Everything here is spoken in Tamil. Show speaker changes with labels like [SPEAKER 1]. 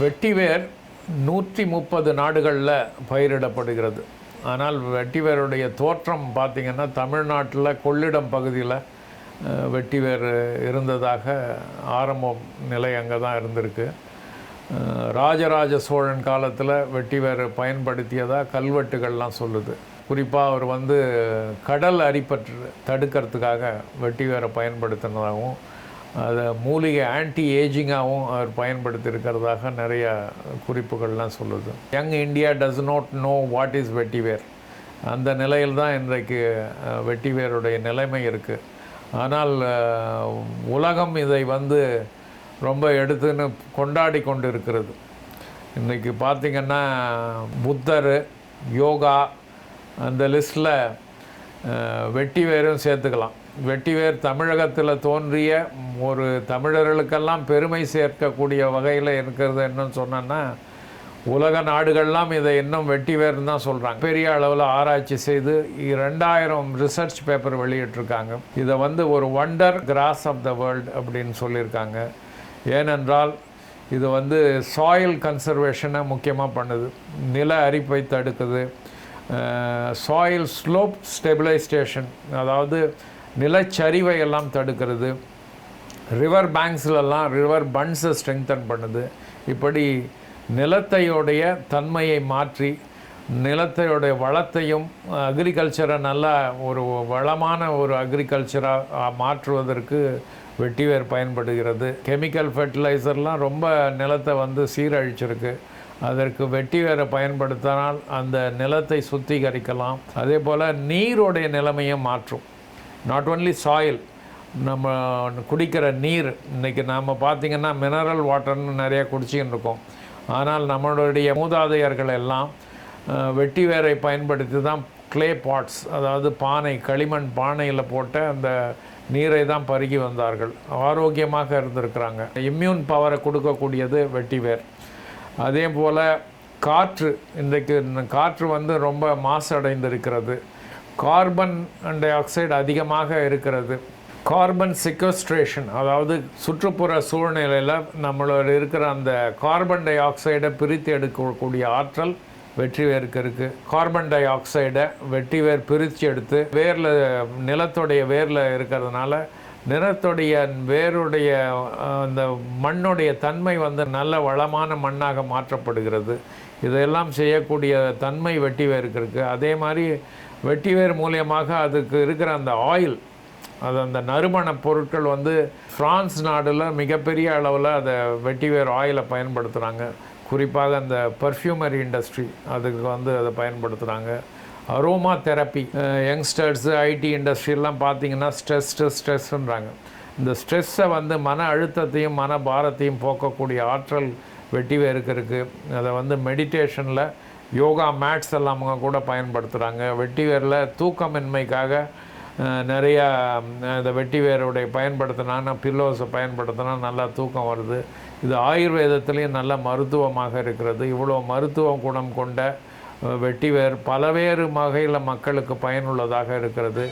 [SPEAKER 1] வெட்டிவேர் நூற்றி முப்பது நாடுகளில் பயிரிடப்படுகிறது. ஆனால் வெட்டிவேருடைய தோற்றம் பார்த்திங்கன்னா தமிழ்நாட்டில் கொள்ளிடம் பகுதியில் வெட்டிவேர் இருந்ததாக ஆரம்பம் நிலை அங்கே தான் இருந்திருக்கு. ராஜராஜ சோழன் காலத்தில் வெட்டிவேர் பயன்படுத்தியதாக கல்வெட்டுகள்லாம் சொல்லுது. குறிப்பாக அவர் வந்து கடல் அரிப்பற்று தடுக்கிறதுக்காக வெட்டிவேரை பயன்படுத்தினதாகவும் அதை மூலிகை ஆன்டி ஏஜிங்காகவும் அவர் பயன்படுத்தியிருக்கிறதாக நிறைய குறிப்புகள்லாம் சொல்லுது. Young India does not know what is vetiver அந்த நிலையில் தான் இன்றைக்கு வெட்டிவேருடைய நிலைமை இருக்குது ஆனால் உலகம் இதை வந்து ரொம்ப எடுத்துன்னு கொண்டாடி கொண்டு இருக்கிறது இன்றைக்கி பார்த்திங்கன்னா புத்தர் யோகா அந்த லிஸ்ட்டில் வெட்டிவேரும் சேர்த்துக்கலாம். வெட்டிவேர் தமிழகத்தில் தோன்றிய ஒரு தமிழர்களுக்கெல்லாம் பெருமை சேர்க்கக்கூடிய வகையில் இருக்கிறது என்னன்னு சொன்னேன்னா உலக நாடுகள்லாம் இதை இன்னும் வெட்டிவேர்னு தான் சொல்கிறாங்க பெரிய அளவில் ஆராய்ச்சி செய்து ரெண்டாயிரம் ரிசர்ச் பேப்பர் வெளியிட்டிருக்காங்க. இதை வந்து ஒரு wonder grass of the world அப்படின்னு சொல்லியிருக்காங்க. ஏனென்றால் இது வந்து சாயில் கன்சர்வேஷனை முக்கியமாக பண்ணுது. நில அரிப்பை தடுக்குது. சாயில் ஸ்லோப் ஸ்டெபிலைசேஷன் அதாவது நிலச்சரிவை எல்லாம் தடுக்கிறது ரிவர் பேங்க்ஸ்லலாம் ரிவர் பன்ஸை ஸ்ட்ரெங்தன் பண்ணுது. இப்படி நிலத்தையோடைய தன்மையை மாற்றி நிலத்தையோடைய வளத்தையும் அக்ரிகல்ச்சரை நல்லா ஒரு வளமான ஒரு அக்ரிகல்ச்சராக மாற்றுவதற்கு வெட்டிவேர் பயன்படுகிறது. கெமிக்கல் ஃபெர்டிலைசர்லாம் ரொம்ப நிலத்தை வந்து சீரழிச்சிருக்கு. அதற்கு வெட்டிவேரை பயன்படுத்தினால் அந்த நிலத்தை சுத்திகரிக்கலாம். அதே போல் நீரோடைய நிலைமையும் மாற்றும். நாட் ஒன்லி சாயில் நம்ம குடிக்கிற நீர் இன்றைக்கி நாம் பார்த்திங்கன்னா மினரல் வாட்டர்னு நிறைய குடிச்சிக்கிட்டு இருக்கோம். ஆனால் நம்மளுடைய மூதாதையர்கள் எல்லாம் வெட்டி வேரை பயன்படுத்தி தான் கிளே பாட்ஸ் அதாவது பானை களிமண் பானையில் போட்ட அந்த நீரை தான் பருகி வந்தார்கள். ஆரோக்கியமாக இருந்திருக்கிறாங்க. இம்யூன் பவரை கொடுக்கக்கூடியது வெட்டிவேர் அதே போல் காற்று இன்றைக்கு இந்த காற்று வந்து ரொம்ப மாசடைந்திருக்கிறது. கார்பன் டை ஆக்சைடு அதிகமாக இருக்கிறது. கார்பன் சிக்வஸ்ட்ரேஷன் அதாவது சுற்றுப்புற சூழ்நிலையில் நம்மளோட இருக்கிற அந்த கார்பன் டை ஆக்சைடை பிரித்து எடுக்கக்கூடிய ஆற்றல் வெற்றிவேருக்கு இருக்குது கார்பன் டை ஆக்சைடை வெற்றிவேர் பிரித்து எடுத்து வேரில் நிலத்துடைய வேரில் இருக்கிறதுனால நிலத்துடைய வேருடைய அந்த மண்ணுடைய தன்மை வந்து நல்ல வளமான மண்ணாக மாற்றப்படுகிறது. இதெல்லாம் செய்யக்கூடிய தன்மை வெட்டிவேருக்கு இருக்குது அதே மாதிரி வெட்டிவேர் மூலியமாக அதுக்கு இருக்கிற அந்த ஆயில் அது அந்த நறுமணப் பொருட்கள் வந்து ஃப்ரான்ஸ் நாடில் மிகப்பெரிய அளவில் அதை வெட்டிவேர் ஆயிலை பயன்படுத்துகிறாங்க குறிப்பாக அந்த பர்ஃப்யூமரி இண்டஸ்ட்ரி அதுக்கு வந்து அதை பயன்படுத்துகிறாங்க அரோமா தெரப்பி யங்ஸ்டர்ஸு ஐடி இண்டஸ்ட்ரியெல்லாம் பார்த்தீங்கன்னா ஸ்ட்ரெஸ் ஸ்ட்ரெஸ்ன்றாங்க இந்த ஸ்ட்ரெஸ்ஸை வந்து மன அழுத்தத்தையும் மன பாரத்தையும் போக்கக்கூடிய ஆற்றல் வெட்டிவேருக்கு இருக்குது அதை வந்து மெடிடேஷனில் யோகா மேட்ஸ் எல்லாம் அவங்க கூட பயன்படுத்துகிறாங்க வெட்டிவேரில் தூக்கமின்மைக்காக நிறையா இந்த இந்த வெட்டிவேருடைய பயன்படுத்தினா பில்லோஸை பயன்படுத்தினா நல்லா தூக்கம் வருது. இது ஆயுர்வேதத்துலேயும் நல்ல மருத்துவமாக இருக்கிறது. இவ்வளோ மருத்துவ குணம் கொண்ட வெட்டிவேர் பலவேறு வகையில் மக்களுக்கு பயனுள்ளதாக இருக்கிறது.